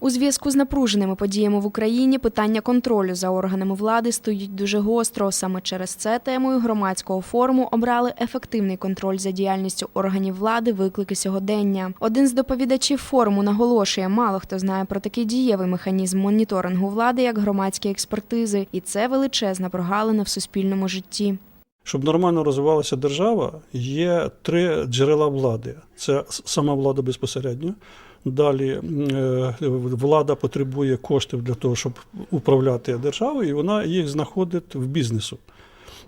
У зв'язку з напруженими подіями в Україні питання контролю за органами влади стоїть дуже гостро. Саме через це темою громадського форуму обрали ефективний контроль за діяльністю органів влади, виклики сьогодення. Один з доповідачів форуму наголошує, мало хто знає про такий дієвий механізм моніторингу влади, як громадські експертизи, і це величезна прогалина в суспільному житті. Щоб нормально розвивалася держава, є три джерела влади: це сама влада безпосередньо. Далі е, влада потребує коштів для того, щоб управляти державою, і вона їх знаходить в бізнесу.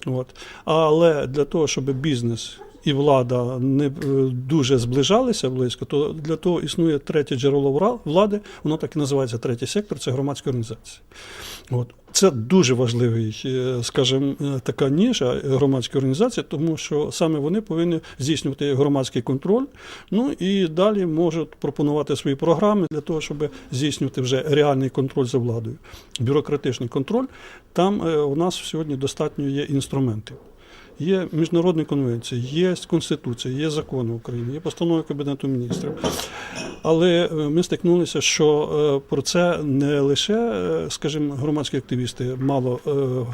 От. Але для того, щоб бізнес і влада не е, дуже зближалися близько, то для того існує третє джерело влади, воно так і називається третій сектор, це громадська організація. От. Це дуже важливий, е, скажімо, е, така ніша громадська організація, тому що саме вони повинні здійснювати громадський контроль. Ну і далі можуть пропонувати свої програми для того, щоб здійснювати вже реальний контроль за владою. Бюрократичний контроль. Там у нас сьогодні достатньо є інструментів. Є міжнародні конвенції, є Конституція, є закони України, є постанови Кабінету міністрів. Але е, ми стикнулися, що е, про це не лише, е, скажімо, громадські активісти мало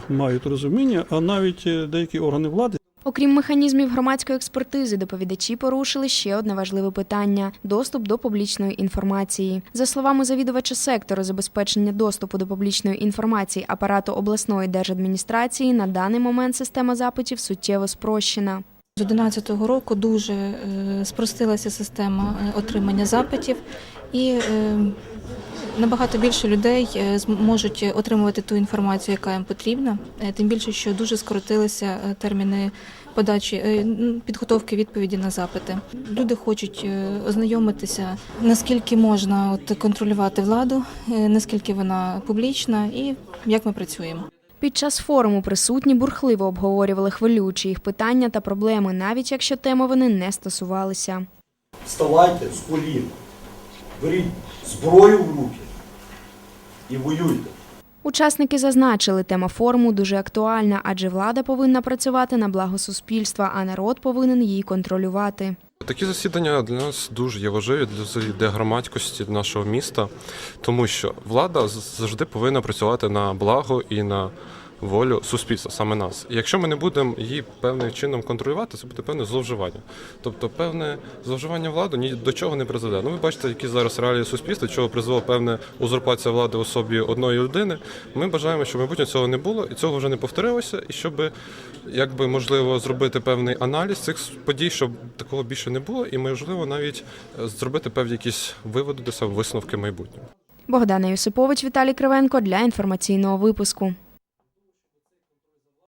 мають розуміння, а навіть деякі органи влади. Окрім механізмів громадської експертизи, доповідачі порушили ще одне важливе питання доступ до публічної інформації. За словами завідувача сектору забезпечення доступу до публічної інформації апарату обласної держадміністрації, на даний момент система запитів суттєво спрощена. З 2011 року дуже е, спростилася система е, отримання запитів, і е, набагато більше людей е, зможуть отримувати ту інформацію, яка їм потрібна. Е, Тим більше, що дуже скоротилися е, терміни подачі підготовки відповіді на запити. Люди хочуть ознайомитися, наскільки можна от контролювати владу, наскільки вона публічна, і як ми працюємо. Під час форуму присутні бурхливо обговорювали хвилюючі їх питання та проблеми, навіть якщо теми вони не стосувалися. Вставайте з колін, беріть зброю в руки і воюйте. Учасники зазначили, тема форуму дуже актуальна, адже влада повинна працювати на благо суспільства, а народ повинен її контролювати. Такі засідання для нас дуже є важливі для, громадськості нашого міста, тому що влада завжди повинна працювати на благо і на волю суспільства, саме нас. І якщо ми не будемо її певним чином контролювати, це буде певне зловживання. Тобто, певне зловживання влади ні до чого не призведе. Ну, ви бачите, які зараз реалії суспільства, чого призвела певна узурпація влади особі одної людини. Ми бажаємо, щоб майбутнє цього не було і цього вже не повторилося, і щоб якби можливо зробити певний аналіз цих подій, щоб такого більше не було, і можливо навіть е, зробити певні якісь виводи для себе висновки майбутнього. Богдана Юсипович, Віталій Кривенко для інформаційного випуску.